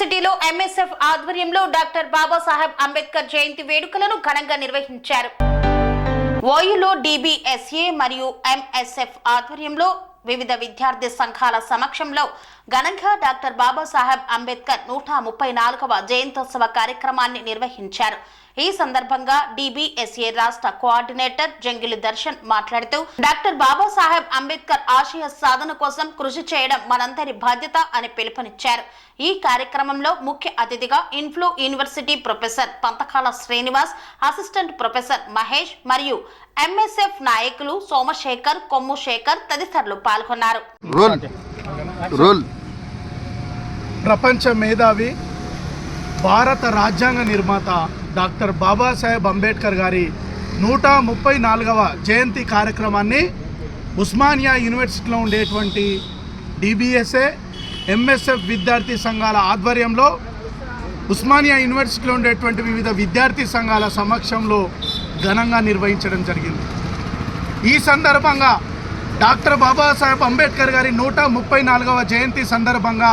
యూనివర్సిటీలో ఎంఎస్ఎఫ్ ఆధ్వర్యంలో డాక్టర్ బాబాసాహెబ్ అంబేద్కర్ జయంతి వేడుకలను ఘనంగా నిర్వహించారు. ఓయూలో డిబిఎస్ఏ మరియు ఎంఎస్ఎఫ్ ఆధ్వర్యంలో వివిధ విద్యార్థి సంఘాల సమక్షంలో ఘనంగా డాక్టర్ బాబాసాహెబ్ అంబేద్కర్ నూట ముప్పై నాలుగవ జయంతోత్సవ కార్యక్రమాన్ని నిర్వహించారు. ఈ సందర్భంగా డిబిఎస్ఏ రాష్ట్ర కోఆర్డినేటర్ జంగిలి దర్శన్ మాట్లాడుతూ డాక్టర్ బాబాసాహెబ్ అంబేద్కర్ ఆశయ సాధన కోసం కృషి చేయడం మనందరి బాధ్యత అని పిలుపునిచ్చారు. ఈ కార్యక్రమంలో ముఖ్య అతిథిగా inflow university professor Panthakala Srinivas assistant professor Mahesh మరియు ఎంఎస్ఎఫ్ నాయకులు సోమశేఖర్ కొమ్ము శేఖర్ తదితరులు పాల్గొన్నారు. ప్రపంచ మేధావి భారత రాజ్యాంగ నిర్మాత డాక్టర్ బాబాసాహెబ్ అంబేద్కర్ గారి నూట ముప్పై నాలుగవ జయంతి కార్యక్రమాన్ని ఉస్మానియా యూనివర్సిటీలో ఉండేటువంటి డిబిఎస్ఏ ఎంఎస్ఎఫ్ విద్యార్థి సంఘాల ఆధ్వర్యంలో ఉస్మానియా యూనివర్సిటీలో ఉండేటువంటి వివిధ విద్యార్థి సంఘాల సమక్షంలో ఘనంగా నిర్వహించడం జరిగింది. ఈ సందర్భంగా డాక్టర్ బాబాసాహెబ్ అంబేద్కర్ గారి నూట ముప్పై నాలుగవ జయంతి సందర్భంగా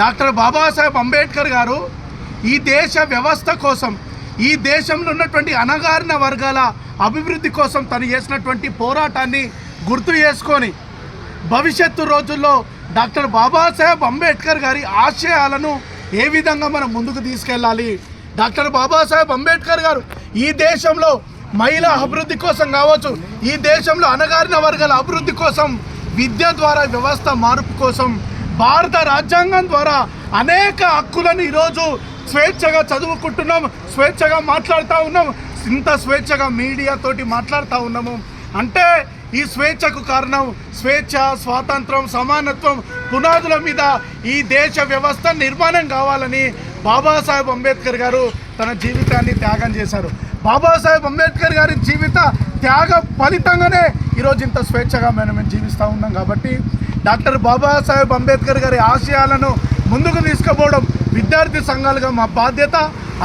డాక్టర్ బాబాసాహెబ్ అంబేద్కర్ గారు ఈ దేశ వ్యవస్థ కోసం ఈ దేశంలో ఉన్నటువంటి అణగారిన వర్గాల అభివృద్ధి కోసం తను చేసినటువంటి పోరాటాన్ని గుర్తు చేసుకొని భవిష్యత్తు రోజుల్లో డాక్టర్ బాబాసాహెబ్ అంబేద్కర్ గారి ఆశయాలను ఏ విధంగా మనం ముందుకు తీసుకెళ్ళాలి? డాక్టర్ బాబాసాహెబ్ అంబేద్కర్ గారు ఈ దేశంలో మహిళా అభివృద్ధి కోసం కావచ్చు ఈ దేశంలో అణగారిన వర్గాల అభివృద్ధి కోసం విద్య ద్వారా వ్యవస్థ మార్పు కోసం భారత రాజ్యాంగం ద్వారా అనేక హక్కులను ఈరోజు స్వేచ్ఛగా చదువుకుంటున్నాం స్వేచ్ఛగా మాట్లాడుతూ ఉన్నాం ఇంత స్వేచ్ఛగా మీడియాతోటి మాట్లాడుతూ ఉన్నాము. అంటే ఈ స్వేచ్ఛకు కారణం స్వేచ్ఛ స్వాతంత్రం సమానత్వం పునాదుల మీద ఈ దేశ వ్యవస్థ నిర్మాణం కావాలని బాబాసాహెబ్ అంబేద్కర్ గారు తన జీవితాన్ని త్యాగం చేశారు. బాబాసాహెబ్ అంబేద్కర్ గారి జీవిత త్యాగ ఫలితంగానే ఈరోజు ఇంత స్వేచ్ఛగా మనం జీవిస్తూ ఉన్నాం కాబట్టి డాక్టర్ బాబాసాహెబ్ అంబేద్కర్ గారి ఆశయాలను ముందుకు తీసుకుపోవడం విద్యార్థి సంఘాలుగా మా బాధ్యత.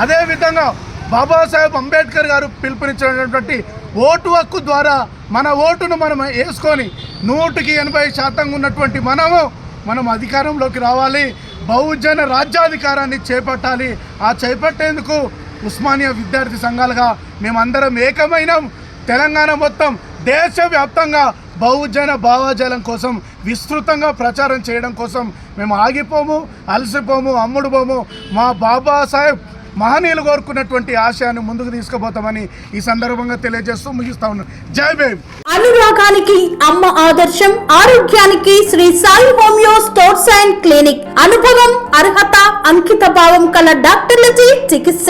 అదేవిధంగా బాబాసాహెబ్ అంబేద్కర్ గారు పిలుపునిచ్చినటువంటి ఓటు హక్కు ద్వారా మన ఓటును మనం వేసుకొని నూటికి ఎనభై శాతం ఉన్నటువంటి మనము మనం అధికారంలోకి రావాలి. బహుజన రాజ్యాధికారాన్ని చేపట్టాలి. ఆ చేపట్టేందుకు ఉస్మానియా విద్యార్థి సంఘాలుగా మేమందరం ఏకమైనాం. తెలంగాణ మొత్తం దేశవ్యాప్తంగా బహుజన భావజాలం కోసం విస్తృతంగా ప్రచారం చేయడం కోసం మేము ఆగిపోము అలసిపోము అమ్ముడుపోము. మా బాబాసాహెబ్ మహనీయులు కోరుకున్నటువంటి ఆశయాన్ని ముందుకు తీసుకుపోతామని ఈ సందర్భంగా తెలియజేస్తూ ముగిస్తా ఉన్నాను. జై భీమ్! అనురాగానికి అమ్మ ఆదర్శం ఆరోగ్యానికి Sri Sai homeo sports and clinic. అనుభవం అర్హత అంకిత భావం కల డాక్టర్లచే చికిత్స.